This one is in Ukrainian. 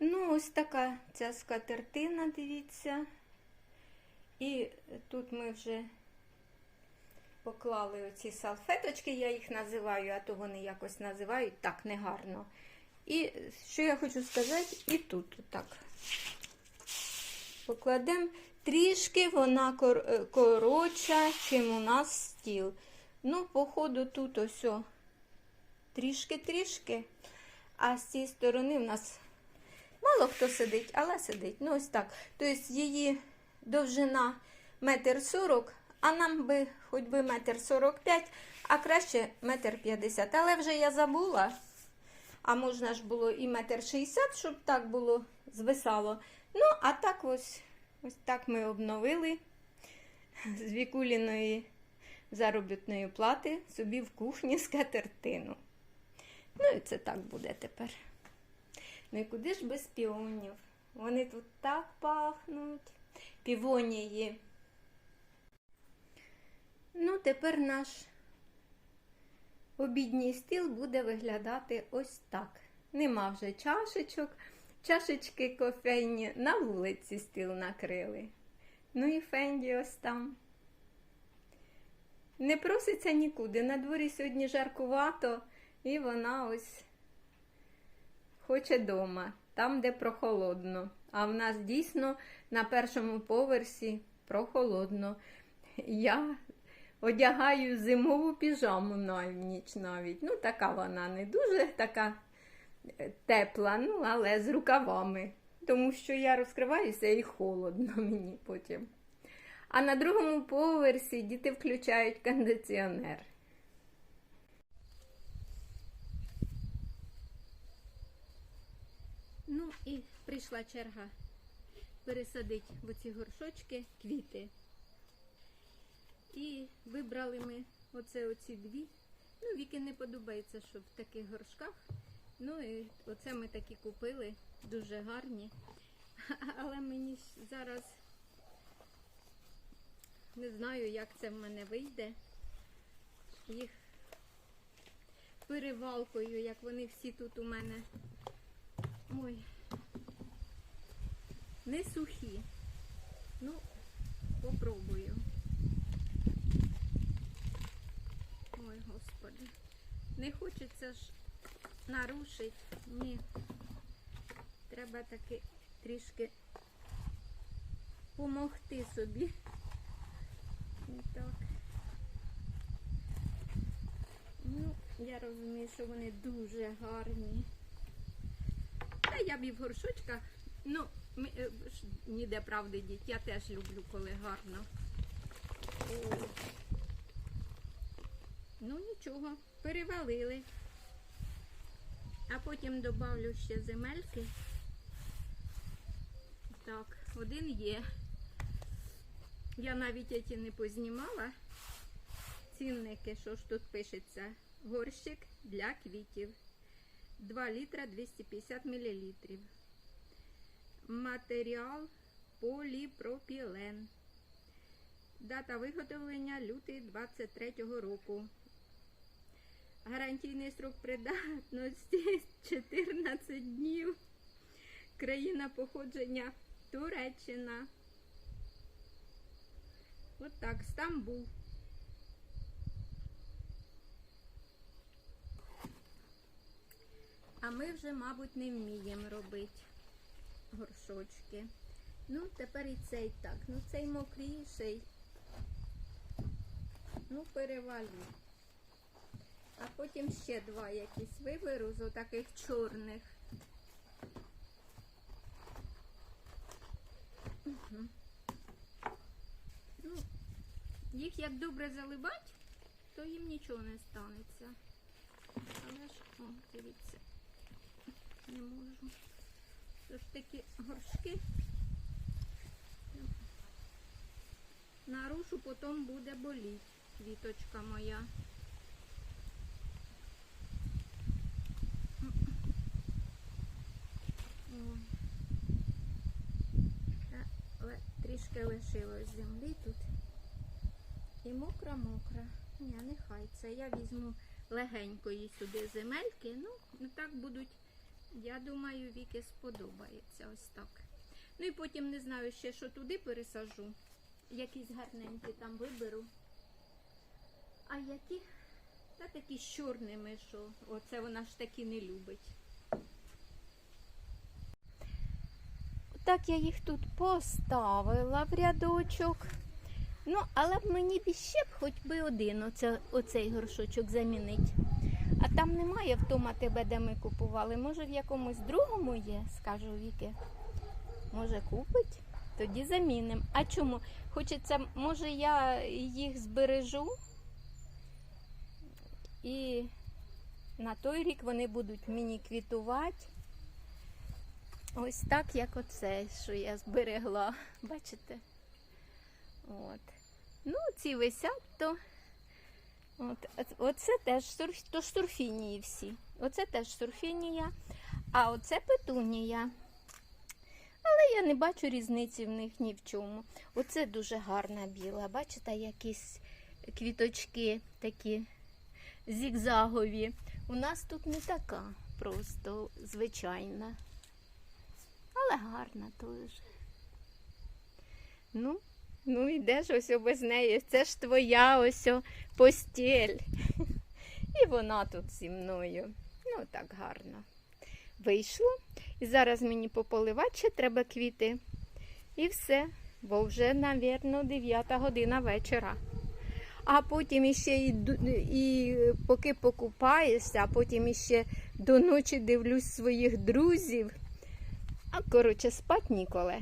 Ну, ось така ця скатертина, дивіться. І тут ми вже поклали оці салфеточки, я їх називаю, а то вони якось називають так негарно. І що я хочу сказати, і тут так. Покладемо трішки вона кор- е, коротша, чим у нас стіл. Ну, походу, тут ось трішки-трішки. А з цієї сторони в нас мало хто сидить, але сидить. Ну, ось так. Тобто її довжина метр сорок, а нам би хоч би метр сорок п'ять, а краще метр п'ятдесят. Але вже я забула. А можна ж було і метр шістдесят, щоб так було звисало. Ну, а так ось, ось так ми обновили з Вікуліної заробітної плати собі в кухні скатертину. Ну і це так буде тепер. Ну і куди ж без піонів? Вони тут так пахнуть. Півонії. Ну, тепер наш обідній стіл буде виглядати ось так. Нема вже чашечок. Чашечки кофейні на вулиці стіл накрили. Ну і Фенді ось там. Не проситься нікуди. На дворі сьогодні жаркувато, і вона ось хоче дома, там, де прохолодно. А в нас дійсно на першому поверсі прохолодно. Я одягаю зимову піжаму на ніч навіть. Ну, така вона не дуже така е, тепла, ну, але з рукавами. Тому що я розкриваюся і холодно мені потім. А на другому поверсі діти включають кондиціонер. Ну і прийшла черга пересадити в оці горшочки квіти. І вибрали ми оце оці дві. Ну, Віки не подобається, що в таких горшках. Ну і оце ми такі купили, дуже гарні. Але мені зараз не знаю, як це в мене вийде. Їх перевалкою, як вони всі тут у мене. Ой, не сухі. Ну, попробую. Ой, господи. Не хочеться ж нарушити. Ні. Треба таки трішки помогти собі. Так. Ну, я розумію, що вони дуже гарні. Та я б і в горшочках. Ну, ніде правди діть. Я теж люблю, коли гарно. О. Ну нічого, перевалили. А потім додавлю ще земельки. Так, один є. Я навіть ці не познімала. Цінники, що ж тут пишеться? Горщик для квітів. 2 літра 250 мл. Матеріал поліпропілен. Дата виготовлення лютий 23 року. Гарантійний срок придатності 14 днів. Країна походження Туреччина. От так, Стамбул. А ми вже, мабуть, не вміємо робити горшочки. Ну, тепер і цей так. Ну, цей мокріший. Ну, перевалю. А потім ще два якісь виберу з отаких чорних. Мгм. Ну, їх як добре заливати, то їм нічого не станеться. Але ж, о, дивіться, не можу. Це ж такі горшки. Нарушу, потім буде боліти квіточка моя. Трішки лишилось землі тут. І мокра-мокра. Ні, нехай це. Я візьму легенької сюди земельки. Ну, так будуть Я думаю, Віки сподобається ось так. Ну і потім не знаю ще, що туди пересажу. Якісь гарненькі там виберу. А які? Та такі з чорними, що оце вона ж таки не любить. Так я їх тут поставила в рядочок. Ну, але мені б ще б хоч би один оце, оцей горшочок замінить. А там немає вдома тебе, де ми купували. Може, в якомусь другому є, скажу Віки. Може, купить? Тоді замінимо. А чому? Хочеться, може, я їх збережу. І на той рік вони будуть мені квітувати. Ось так, як оце, що я зберегла. Бачите? От. Ну, ці висять, то От, оце теж сурф, то сурфінії всі. Оце теж сурфінія, а оце петунія. Але я не бачу різниці в них ні в чому. Оце дуже гарна біла. Бачите, якісь квіточки такі зігзагові. У нас тут не така, просто звичайна. Але гарна теж. Ну, ну йдеш ось без неї. Це ж твоя ось постіль. І вона тут зі мною. Ну, так гарно. Вийшло. І зараз мені пополивати ще треба квіти. І все. Бо вже, мабуть, 9 година вечора. А потім іще і, і поки покупаєшся, а потім іще до ночі дивлюсь своїх друзів. А коротше, спать ніколи.